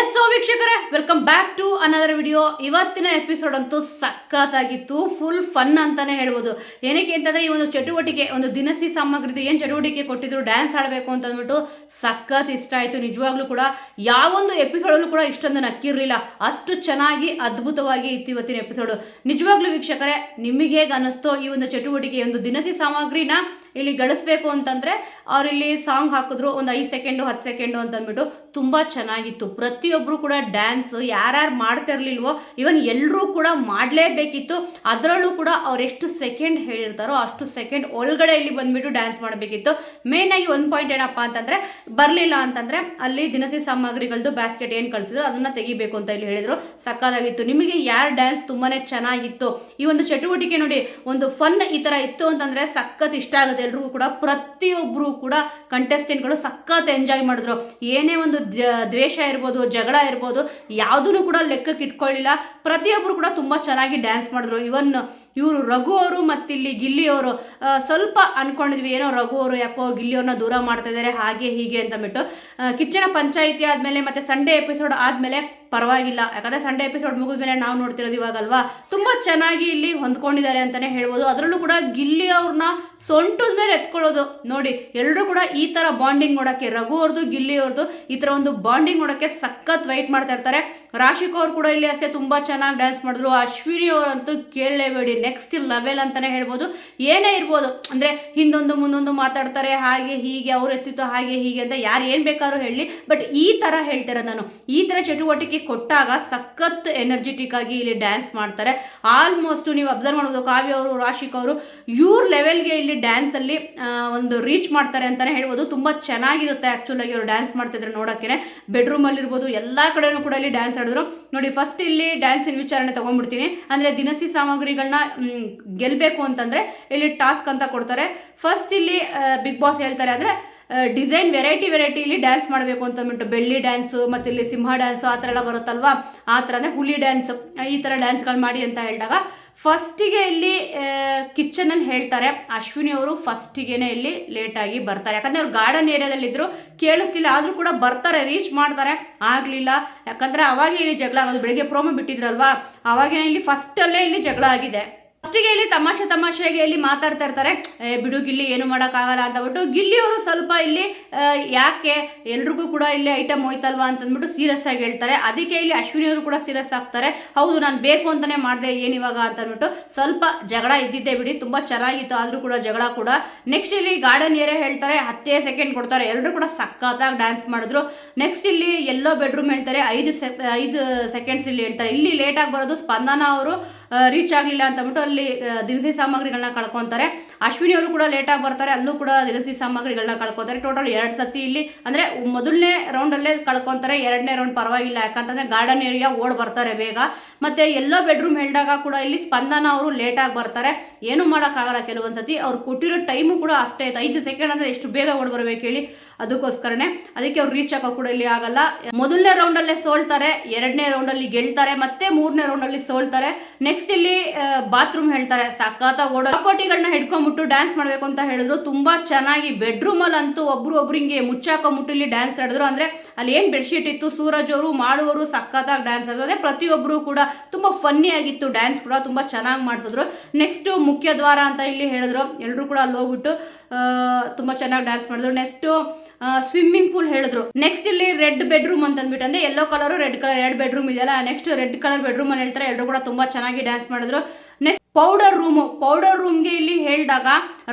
S so ವೀಕ್ಷಕರೇ welcome back to another video ಇವತ್ತಿನ episode ಅಂತೂ ಸಖತ್ತಾಗಿತ್ತು ಫುಲ್ ಫನ್ ಅಂತಾನೆ ಹೇಳ್ಬೋದು. ಏನಕ್ಕೆ ಅಂತಂದ್ರೆ, ಈ ಒಂದು ಚಟುವಟಿಕೆ, ಒಂದು ದಿನಸಿ ಸಾಮಗ್ರಿದು ಏನು ಚಟುವಟಿಕೆ ಕೊಟ್ಟಿದ್ರು ಡ್ಯಾನ್ಸ್ ಆಡಬೇಕು ಅಂತ ಅಂದ್ಬಿಟ್ಟು ಸಖತ್ ಇಷ್ಟ ಆಯಿತು. ನಿಜವಾಗ್ಲೂ ಕೂಡ ಯಾವೊಂದು ಎಪಿಸೋಡಲ್ಲೂ ಕೂಡ ಇಷ್ಟೊಂದು ನಕ್ಕಿರಲಿಲ್ಲ. ಅಷ್ಟು ಚೆನ್ನಾಗಿ, ಅದ್ಭುತವಾಗಿ ಇತ್ತು ಇವತ್ತಿನ ಎಪಿಸೋಡು ನಿಜವಾಗ್ಲೂ ವೀಕ್ಷಕರೇ, ನಿಮಗೆ ಹೇಗೆ ಅನ್ನಿಸ್ತೋ ಈ ಒಂದು ಚಟುವಟಿಕೆ ಒಂದು ದಿನಸಿ ಸಾಮಗ್ರಿನ ಇಲ್ಲಿ ಗಳಿಸ್ಬೇಕು ಅಂತಂದ್ರೆ ಅವರಿಲ್ಲಿ ಸಾಂಗ್ ಹಾಕಿದ್ರು, ಒಂದು ಐದು ಸೆಕೆಂಡು ಹತ್ತು ಸೆಕೆಂಡು ಅಂತ ಅಂದ್ಬಿಟ್ಟು ತುಂಬ ಚೆನ್ನಾಗಿತ್ತು. ಪ್ರತಿಯೊಬ್ಬರು ಕೂಡ ಡ್ಯಾನ್ಸ್ ಯಾರ್ಯಾರು ಮಾಡ್ತಿರ್ಲಿಲ್ವೋ ಇವನ್ ಎಲ್ಲರೂ ಕೂಡ ಮಾಡಲೇಬೇಕಿತ್ತು. ಅದರಲ್ಲೂ ಕೂಡ ಅವ್ರು ಎಷ್ಟು ಸೆಕೆಂಡ್ ಹೇಳಿರ್ತಾರೋ ಅಷ್ಟು ಸೆಕೆಂಡ್ ಒಳಗಡೆ ಇಲ್ಲಿ ಬಂದ್ಬಿಟ್ಟು ಡ್ಯಾನ್ಸ್ ಮಾಡಬೇಕಿತ್ತು. ಮೇಯ್ನಾಗಿ ಒಂದು ಪಾಯಿಂಟ್ ಏನಪ್ಪ ಅಂತಂದರೆ, ಬರಲಿಲ್ಲ ಅಂತಂದರೆ ಅಲ್ಲಿ ದಿನಸಿ ಸಾಮಗ್ರಿಗಳದ್ದು ಬ್ಯಾಸ್ಕೆಟ್ ಏನು ಕಳಿಸಿದ್ರು ಅದನ್ನು ತೆಗಿಬೇಕು ಅಂತ ಇಲ್ಲಿ ಹೇಳಿದರು. ಸಕ್ಕದಾಗಿತ್ತು ನಿಮಗೆ ಯಾರು ಡ್ಯಾನ್ಸ್ ತುಂಬಾ ಚೆನ್ನಾಗಿತ್ತು? ಈ ಒಂದು ಚಟುವಟಿಕೆ ನೋಡಿ, ಒಂದು ಫನ್ ಈ ಥರ ಇತ್ತು ಅಂತಂದರೆ ಸಖತ್ ಇಷ್ಟ ಆಗುತ್ತೆ. ಎಲ್ರಿಗೂ ಕೂಡ ಪ್ರತಿಯೊಬ್ಬರು ಕೂಡ ಕಂಟೆಸ್ಟೆಂಟ್ಗಳು ಸಖತ್ ಎಂಜಾಯ್ ಮಾಡಿದ್ರು. ಏನೇ ಒಂದು ದ್ವೇಷ ಇರ್ಬೋದು, ಜಗಳ ಇರ್ಬೋದು, ಯಾವುದನ್ನು ಕೂಡ ಲೆಕ್ಕಕ್ಕೆ ಇಟ್ಕೊಳ್ಳಿಲ್ಲ. ಪ್ರತಿಯೊಬ್ಬರು ಕೂಡ ತುಂಬ ಚೆನ್ನಾಗಿ ಡ್ಯಾನ್ಸ್ ಮಾಡಿದ್ರು. ಇವನ್ ಇವರು ರಘು ಅವರು ಮತ್ತಿಲ್ಲಿ ಗಿಲ್ಲಿ ಅವರು ಸ್ವಲ್ಪ ಅನ್ಕೊಂಡಿದ್ವಿ, ಏನೋ ರಘು ಅವರು ಯಾಕೋ ಗಿಲ್ಲಿ ಅವ್ರನ್ನ ದೂರ ಮಾಡ್ತಾ ಇದ್ದಾರೆ ಹಾಗೆ ಹೀಗೆ ಅಂತ ಬಿಟ್ಟು ಕಿಚ್ಚನ ಪಂಚಾಯಿತಿ ಆದಮೇಲೆ ಮತ್ತೆ ಸಂಡೇ ಎಪಿಸೋಡ್ ಆದಮೇಲೆ ಪರವಾಗಿಲ್ಲ. ಯಾಕಂದರೆ ಸಂಡೇ ಎಪಿಸೋಡ್ ಮುಗಿದ್ಮೇಲೆ ನಾವು ನೋಡ್ತಿರೋದು ಇವಾಗಲ್ವಾ? ತುಂಬ ಚೆನ್ನಾಗಿ ಇಲ್ಲಿ ಹೊಂದ್ಕೊಂಡಿದ್ದಾರೆ ಅಂತಲೇ ಹೇಳ್ಬೋದು. ಅದರಲ್ಲೂ ಕೂಡ ಗಿಲ್ಲಿ ಅವ್ರನ್ನ ಸೊಂಟದ ಮೇಲೆ ಎತ್ಕೊಳ್ಳೋದು. ನೋಡಿ ಎಲ್ಲರೂ ಕೂಡ ಈ ಥರ ಬಾಂಡಿಂಗ್ ನೋಡೋಕ್ಕೆ ರಘು ಅವ್ರದ್ದು ಗಿಲ್ಲಿ ಅವ್ರದ್ದು ಈ ಥರ ಒಂದು ಬಾಂಡಿಂಗ್ ನೋಡೋಕ್ಕೆ ಸಖತ್ ವೈಟ್ ಮಾಡ್ತಾ ಇರ್ತಾರೆ. ರಾಶಿಕ್ ಅವ್ರು ಕೂಡ ಇಲ್ಲಿ ಅಷ್ಟೇ ತುಂಬ ಚೆನ್ನಾಗಿ ಡ್ಯಾನ್ಸ್ ಮಾಡಿದ್ರು. ಅಶ್ವಿನಿ ಅವರಂತೂ ಕೇಳಲೇಬೇಡಿ. ನೆಕ್ಸ್ಟ್ ಲೆವೆಲ್ ಅಂತಲೇ ಹೇಳ್ಬೋದು. ಏನೇ ಇರ್ಬೋದು. ಅಂದರೆ ಹಿಂದೊಂದು ಮುಂದೊಂದು ಮಾತಾಡ್ತಾರೆ. ಹಾಗೆ, ಹೀಗೆ, ಅವ್ರು ಎತ್ತಿತ್ತು ಹಾಗೆ, ಹೀಗೆ ಅಂತ ಯಾರು ಏನು ಬೇಕಾದ್ರೂ ಹೇಳಿ. ಬಟ್ ಈ ಥರ ಹೇಳ್ತಾರೆ ನಾನು. ಈ ಥರ ಚಟುವಟಿಕೆ ಕೊಟ್ಟಾಗ ಸಖತ್ ಎನರ್ಜೆಟಿಕ್ ಆಗಿ ಇಲ್ಲಿ ಡ್ಯಾನ್ಸ್ ಮಾಡ್ತಾರೆ. ಆಲ್ಮೋಸ್ಟ್ ನೀವು ಅಬ್ಸರ್ವ್ ಮಾಡ್ಬೋದು. ಕಾವ್ಯ ಅವರು, ರಾಶಿಕ್ ಅವರು, ಇವ್ರ ಲೆವೆಲ್ಗೆ ಇಲ್ಲಿ ಡ್ಯಾನ್ಸಲ್ಲಿ ಒಂದು ರೀಚ್ ಮಾಡ್ತಾರೆ ಅಂತಲೇ ಹೇಳ್ಬೋದು. ತುಂಬ ಚೆನ್ನಾಗಿರುತ್ತೆ ಆ್ಯಕ್ಚುಲಾಗಿ ಅವರು ಡ್ಯಾನ್ಸ್ ಮಾಡ್ತಿದ್ರೆ ನೋಡೋಕ್ಕೆ ಬೆಡ್ರೂಮಲ್ಲಿರ್ಬೋದು ಎಲ್ಲ ಕಡೆನೂ ಕೂಡ ಇಲ್ಲಿ ಡ್ಯಾನ್ಸ್ ಆಡಿದ್ರು ನೋಡಿ ಫಸ್ಟ್ ಇಲ್ಲಿ ಡ್ಯಾನ್ಸಿನ ವಿಚಾರಣೆ ತೊಗೊಂಡ್ಬಿಡ್ತೀನಿ. ಅಂದರೆ ದಿನಸಿ ಸಾಮಗ್ರಿಗಳನ್ನ ಗೆಲ್ಲಬೇಕು ಅಂತಂದರೆ ಇಲ್ಲಿ ಟಾಸ್ಕ್ ಅಂತ ಕೊಡ್ತಾರೆ. ಫಸ್ಟ್ ಇಲ್ಲಿ ಬಿಗ್ ಬಾಸ್ ಹೇಳ್ತಾರೆ ಅಂದರೆ ಡಿಸೈನ್ ವೆರೈಟಿ ವೆರೈಟಿ ಇಲ್ಲಿ ಡ್ಯಾನ್ಸ್ ಮಾಡಬೇಕು ಅಂತ ಅಂದ್ಬಿಟ್ಟು ಬೆಳ್ಳಿ ಡ್ಯಾನ್ಸು ಮತ್ತು ಇಲ್ಲಿ ಸಿಂಹ ಡ್ಯಾನ್ಸು ಆ ಥರ ಎಲ್ಲ ಬರುತ್ತಲ್ವಾ? ಆ ಥರ ಅಂದರೆ ಹುಲಿ ಡ್ಯಾನ್ಸ್ ಈ ಥರ ಡ್ಯಾನ್ಸ್ಗಳು ಮಾಡಿ ಅಂತ ಹೇಳಿದಾಗ ಫಸ್ಟಿಗೆ ಇಲ್ಲಿ ಕಿಚನಲ್ಲಿ ಹೇಳ್ತಾರೆ. ಅಶ್ವಿನಿ ಅವರು ಫಸ್ಟಿಗೆನೆ ಇಲ್ಲಿ ಲೇಟಾಗಿ ಬರ್ತಾರೆ. ಯಾಕಂದರೆ ಅವ್ರು ಗಾರ್ಡನ್ ಏರಿಯಾದಲ್ಲಿದ್ದರು ಕೇಳಿಸ್ಲಿಲ್ಲ. ಆದರೂ ಕೂಡ ಬರ್ತಾರೆ ರೀಚ್ ಮಾಡ್ತಾರೆ. ಆಗಲಿಲ್ಲ. ಯಾಕಂದರೆ ಅವಾಗೇ ಇಲ್ಲಿ ಜಗಳ ಆಗೋದು, ಬೆಳಿಗ್ಗೆ ಪ್ರೋಮೋ ಬಿಟ್ಟಿದ್ರಲ್ವಾ? ಅವಾಗೇನೆ ಇಲ್ಲಿ ಫಸ್ಟಲ್ಲೇ ಇಲ್ಲಿ ಜಗಳ ಆಗಿದೆ. ಫಸ್ಟಿಗೆ ಇಲ್ಲಿ ತಮಾಷೆ ತಮಾಷೆಗೆ ಇಲ್ಲಿ ಮಾತಾಡ್ತಾ ಇರ್ತಾರೆ. ಬಿಡು ಗಿಲ್ಲಿ, ಏನು ಮಾಡೋಕ್ಕಾಗಲ್ಲ ಅಂತ ಬಿಟ್ಟು ಗಿಲ್ಲಿ ಅವರು ಸ್ವಲ್ಪ ಇಲ್ಲಿ ಯಾಕೆ ಎಲ್ರಿಗೂ ಕೂಡ ಇಲ್ಲಿ ಐಟಮ್ ಹೋಯ್ತಲ್ವಾ ಅಂತಂದ್ಬಿಟ್ಟು ಸೀರಿಯಸ್ ಆಗಿ ಹೇಳ್ತಾರೆ. ಅದಕ್ಕೆ ಇಲ್ಲಿ ಅಶ್ವಿನಿ ಅವರು ಕೂಡ ಸೀರಿಯಸ್ ಆಗ್ತಾರೆ. ಹೌದು, ನಾನು ಬೇಕು ಅಂತಲೇ ಮಾಡಿದೆ ಏನಿವಾಗ ಇವಾಗ ಅಂತ ಅಂದ್ಬಿಟ್ಟು ಸ್ವಲ್ಪ ಜಗಳ ಇದ್ದಿದ್ದೆ ಬಿಡಿ, ತುಂಬ ಚೆನ್ನಾಗಿತ್ತು, ಆದರೂ ಕೂಡ ಜಗಳ ಕೂಡ. ನೆಕ್ಸ್ಟ್ ಇಲ್ಲಿ ಗಾರ್ಡನ್ ಏರಿಯಾ ಹೇಳ್ತಾರೆ, ಹತ್ತೇ ಸೆಕೆಂಡ್ ಕೊಡ್ತಾರೆ. ಎಲ್ಲರೂ ಕೂಡ ಸಖತ್ತಾಗಿ ಡ್ಯಾನ್ಸ್ ಮಾಡಿದ್ರು. ನೆಕ್ಸ್ಟ್ ಇಲ್ಲಿ ಎಲ್ಲೋ ಬೆಡ್ರೂಮ್ ಹೇಳ್ತಾರೆ, ಐದು ಸೆ ಐದು ಸೆಕೆಂಡ್ಸ್ ಇಲ್ಲಿ ಹೇಳ್ತಾರೆ. ಇಲ್ಲಿ ಲೇಟಾಗಿ ಬರೋದು ಸ್ಪಂದನ ಅವರು. ರೀಚ್ ಆಗಲಿಲ್ಲ ಅಂತ ಅಂದ್ಬಿಟ್ಟು ಅಲ್ಲಿ ದಿನಸಿ ಸಾಮಗ್ರಿಗಳನ್ನ ಕಳ್ಕೊತಾರೆ. ಅಶ್ವಿನಿ ಅವರು ಕೂಡ ಲೇಟಾಗಿ ಬರ್ತಾರೆ, ಅಲ್ಲೂ ಕೂಡ ದಿನಸಿ ಸಾಮಗ್ರಿಗಳನ್ನ ಕಳ್ಕೊತಾರೆ. ಟೋಟಲ್ ಎರಡು ಸತಿ ಇಲ್ಲಿ, ಅಂದರೆ ಮೊದಲನೇ ರೌಂಡಲ್ಲೇ ಕಳ್ಕೊತಾರೆ, ಎರಡನೇ ರೌಂಡ್ ಪರವಾಗಿಲ್ಲ. ಯಾಕಂತಂದರೆ ಗಾರ್ಡನ್ ಏರಿಯಾ ಓಡ್ ಬರ್ತಾರೆ ಬೇಗ. ಮತ್ತು ಎಲ್ಲೋ ಬೆಡ್ರೂಮ್ ಹೇಳಿದಾಗ ಕೂಡ ಇಲ್ಲಿ ಸ್ಪಂದನ ಅವರು ಲೇಟಾಗಿ ಬರ್ತಾರೆ. ಏನೂ ಮಾಡೋಕ್ಕಾಗಲ್ಲ ಕೆಲವೊಂದು ಸತಿ. ಅವ್ರು ಕೊಟ್ಟಿರೋ ಟೈಮು ಕೂಡ ಅಷ್ಟೇ ಆಯ್ತು. ಐದು ಸೆಕೆಂಡ್ ಅಂದರೆ ಎಷ್ಟು ಬೇಗ ಓಡ್ ಬರ್ಬೇಕು ಹೇಳಿ ಅದಕ್ಕೋಸ್ಕರನೇ. ಅದಕ್ಕೆ ಅವ್ರು ರೀಚ್ ಆಗೋ ಕೂಡ ಇಲ್ಲಿ ಆಗಲ್ಲ. ಮೊದಲನೇ ರೌಂಡಲ್ಲೇ ಸೋಲ್ತಾರೆ, ಎರಡನೇ ರೌಂಡಲ್ಲಿ ಗೆಲ್ತಾರೆ, ಮತ್ತೆ ಮೂರನೇ ರೌಂಡಲ್ಲಿ ಸೋಲ್ತಾರೆ. ನೆಕ್ಸ್ಟ್ ಇಲ್ಲಿ ಬಾತ್ರೂಮ್ ಹೇಳ್ತಾರೆ. ಸಖತ್ತಾಗಿ ಓಡೋ ಕೋಟಿಗಳನ್ನ ಹಿಡ್ಕೊಂಡ್ಬಿಟ್ಟು ಡ್ಯಾನ್ಸ್ ಮಾಡಬೇಕು ಅಂತ ಹೇಳಿದ್ರು. ತುಂಬ ಚೆನ್ನಾಗಿ ಬೆಡ್ರೂಮಲ್ಲಿ ಅಂತೂ ಒಬ್ರು ಒಬ್ರು ಹಿಂಗೆ ಮುಚ್ಚಾಕ ಮುಟ್ಟಿಲಿ ಡ್ಯಾನ್ಸ್ ಆಡಿದ್ರು. ಅಂದರೆ ಅಲ್ಲಿ ಏನು ಬೆಡ್ಶೀಟ್ ಇತ್ತು? ಸೂರಜ್ ಅವರು ಮಾಡುವವರು ಸಖತ್ತಾಗಿ ಡ್ಯಾನ್ಸ್ ಆಡಿದ್ರು. ಅದೇ ಪ್ರತಿಯೊಬ್ಬರು ಕೂಡ ತುಂಬ ಫನ್ನಿ ಆಗಿತ್ತು ಡ್ಯಾನ್ಸ್ ಕೂಡ. ತುಂಬ ಚೆನ್ನಾಗಿ ಮಾಡಿಸಿದ್ರು. ನೆಕ್ಸ್ಟು ಮುಖ್ಯ ದ್ವಾರ ಅಂತ ಇಲ್ಲಿ ಹೇಳಿದ್ರು. ಎಲ್ಲರೂ ಕೂಡ ಅಲ್ಲಿ ಹೋಗ್ಬಿಟ್ಟು ತುಂಬ ಚೆನ್ನಾಗಿ ಡ್ಯಾನ್ಸ್ ಮಾಡಿದ್ರು. ನೆಕ್ಸ್ಟು ಸ್ವಿಮ್ಮಿಂಗ್ ಪೂಲ್ ಹೇಳಿದ್ರು. ನೆಕ್ಸ್ಟ್ ಇಲ್ಲಿ ರೆಡ್ ಬೆಡ್ರೂಮ್ ಅಂತ ಅಂದ್ಬಿಟ್ಟು ಅಂದ್ರೆ ಯೆಲ್ಲೋ ಕಲರ್ ರೆಡ್ ಕಲರ್ ಎರಡು ಬೆಡ್ರೂಮ್ ಇದೆಯಲ್ಲ. ನೆಕ್ಸ್ಟ್ ರೆಡ್ ಕಲರ್ ಬೆಡ್ರೂಮ್ ಅಲ್ಲಿ ಹೇಳ್ತಾರೆ. ಎಲ್ಲರೂ ಕೂಡ ತುಂಬಾ ಚೆನ್ನಾಗಿ ಡ್ಯಾನ್ಸ್ ಮಾಡಿದ್ರು. ನೆಕ್ಸ್ಟ್ ಪೌಡರ್ ರೂಮು, ಪೌಡರ್ ರೂಮ್ಗೆ ಇಲ್ಲಿ ಹೇಳಿದಾಗ